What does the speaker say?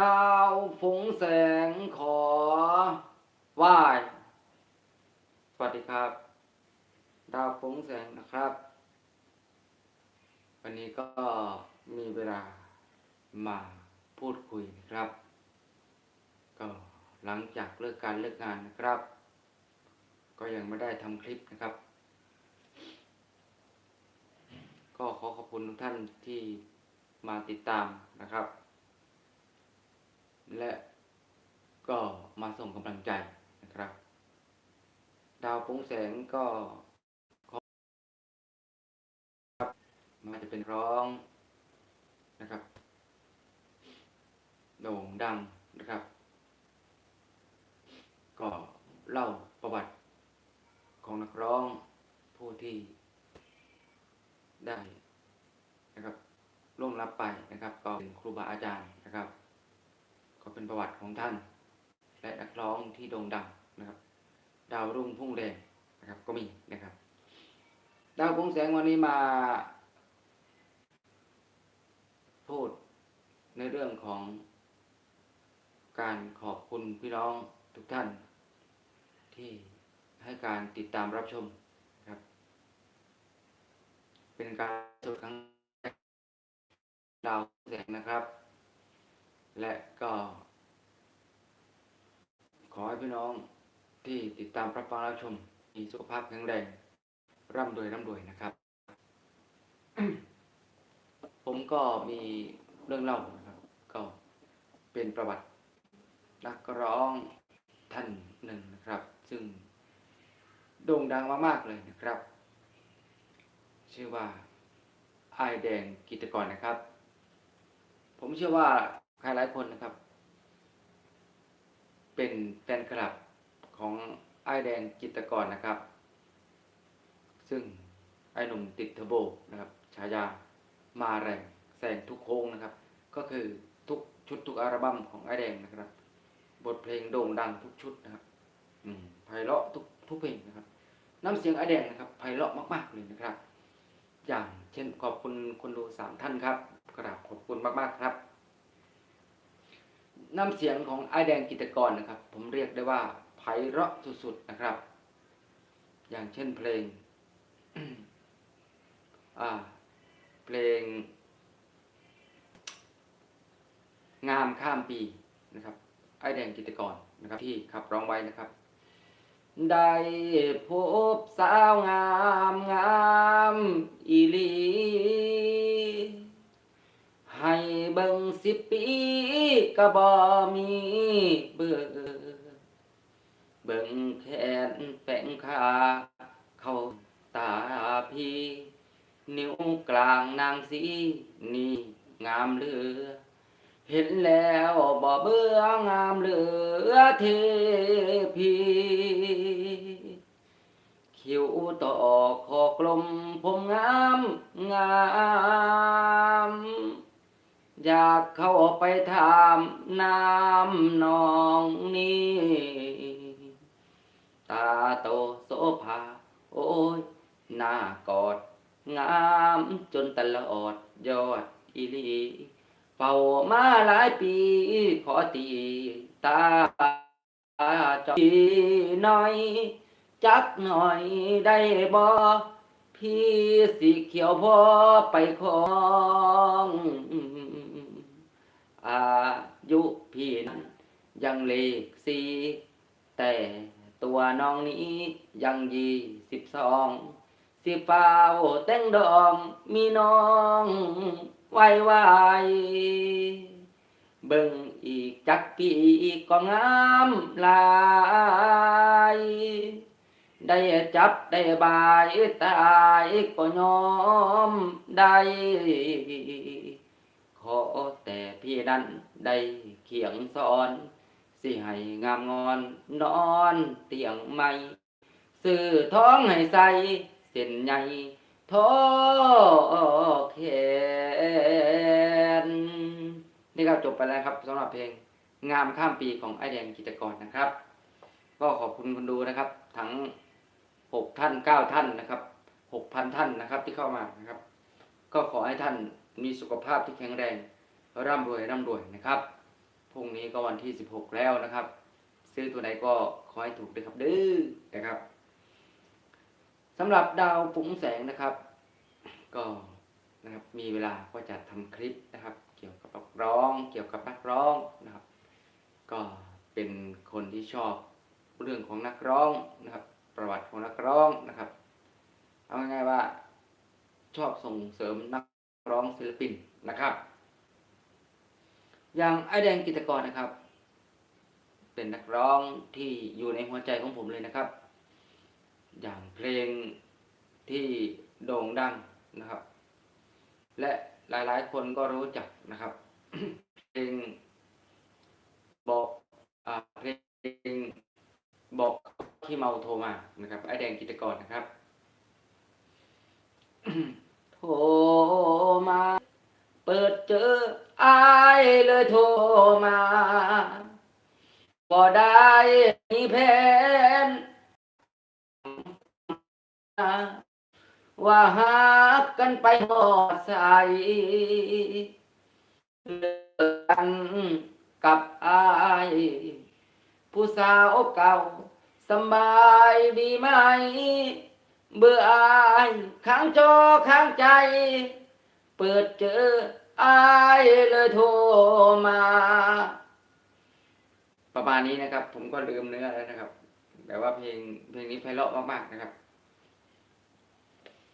ดาวฝงแสงขอไหว้สวัสดีครับ ดาวฝงแสงนะครับ วันนี้ก็มีเวลามาพูดคุยนะครับ ก็หลังจากเลิกการเลิกงานนะครับ ก็ยังไม่ได้ทำคลิปนะครับ ก็ขอขอบคุณทุกท่านที่มาติดตามนะครับ และก็มาส่งกำลังใจนะครับ ดาวปุ้งแสงก็ครับมาจะเป็นร้องนะครับ โด่งดังนะครับ ก็เล่าประวัติของนักร้องผู้ที่ได้นะครับล่วงลับไปนะครับ ก็เป็นครูบาอาจารย์นะครับ ก็เป็นประวัติของท่าน และนักร้องที่โด่งดังนะครับ ดาวรุ่งพุ่งแดงนะครับ ก็มีนะครับ ดาวพุ่งแสงวันนี้มาพูดในเรื่องของการขอบคุณพี่น้องทุกท่าน ที่ให้การติดตามรับชมครับ เป็นการสดครั้งดาวแสงนะครับ และก็ ขอให้พี่น้องที่ติดตามรับฟังรับชมมีสุขภาพแข็งแรง ร่ำรวยร่ำรวยนะครับ ผมก็มีเรื่องเล่านะครับ ก็เป็นประวัตินักร้องท่านหนึ่งนะครับ ซึ่งโด่งดังมากๆเลยนะครับ ชื่อว่าไอแดงกิตกรนะครับ ผมเชื่อว่า ใครหลายคนนะครับ เป็นแฟนคลับของไอายแดงกิตกรนะครับ ซึ่งไอหนุ่มติดเทอร์โบนะครับฉายามาแรงแซงทุกโค้งนะครับ ก็คือทุกชุดทุกอัลบั้มของไอายแดงนะครับ บทเพลงโด่งดังทุกชุดนะครับ อืมไพเราะทุกทุกเพลงนะครับน้ำเสียงไอายแดงนะครับไพเราะมาก ๆเลยนะครับ อย่างเช่นขอบคุณคนดูสามท่านครับกราบขอบคุณมากๆครับ น้ำเสียงของไอแดงกิตกรนะครับ ผมเรียกได้ว่าไพเราะสุดๆนะครับ อย่างเช่นเพลงเพลง งามข้ามปีนะครับ ไอแดงกิตกรนะครับ ที่ขับร้องไว้นะครับ ได้พบสาวงามงามอีลี ให้เบิ่งสิบปีก็บ่มีเบื่อเบิ่งแขนแฝงขาเข้าตาพี่ นิ้วกลางนางสีนี่งามเหลือ เห็นแล้วบ่เบื่องามเหลือเทพีคิ้วต่อคอกลมผมงามงาม อยากเข้าไปถามน้ำนองนี้ตาโตโสภา โอ้ยหน้ากอด งามจนตลอดยอดอีลีเฝ้ามาหลายปี ขอตีตาจอดีน่อย จักหน่อยได้บ่พี่สีเขียวพอไปของ อายุพี่นั้นยังเลขสี่แต่ตัวน้องนี้ยังยี่สิบสองสิเฝ้าแต่งดองมีน้องไว้ไว้เบิ่งอีกจักปีก็งามลาย ได้จับได้บายตายก็ยอมได้ ขอแต่พี่นั้นได้เขียงสอน สิให้งามงอนนอนเตียงใหม่ซื้อท้องให้ใสเส้นใหญ่ทอแขนนี่ครับจบไปแล้วครับสำหรับเพลงงามข้ามปีของไอแดงกิจกรนะครับ ก็ขอบคุณคนดูนะครับ ทั้งหกท่านเก้าท่านนะครับหกพันท่านนะครับที่เข้ามานะครับ ก็ขอให้ท่าน มีสุขภาพที่แข็งแรง ร่ำรวยร่ำรวยนะครับพรุ่งนี้ก็วันที่สิบหกแล้วนะครับ ซื้อตัวไหนก็ขอให้ถูกด้วยครับดื้อนะครับสำหรับดาวปุ๋งแสงนะครับ ก็นะครับมีเวลาก็จะทำคลิปนะครับ เกี่ยวกับนักร้อง เกี่ยวกับนักร้องนะครับ ก็เป็นคนที่ชอบเรื่องของนักร้องนะครับ ประวัติของนักร้องนะครับ เอาง่ายๆว่าชอบส่งเสริมนัก ร้องศิลปินนะครับ อย่างไอแดงกิตกรนะครับ เป็นนักร้องที่อยู่ในหัวใจของผมเลยนะครับ อย่างเพลงที่โด่งดังนะครับ และหลายๆ คนก็รู้จักนะครับเพลงบอกอเพลงบอกที่เมาโทรมานะครับ ไอแดงกิตกรนะครับ โทมา เปิดเจออายเลยโทรมาบ่ได้มีแผนว่าหักกันไปหมดใสเลิกกันกับอายผู้สาวเก่าสบายดีไหม เบื่ออายข้างจอข้างใจ เปิดเจออายเลยโทรมา ประมาณนี้นะครับ ผมก็ลืมเนื้อแล้วนะครับ แต่ว่าเพลงเพลงนี้ไพเราะมากๆนะครับ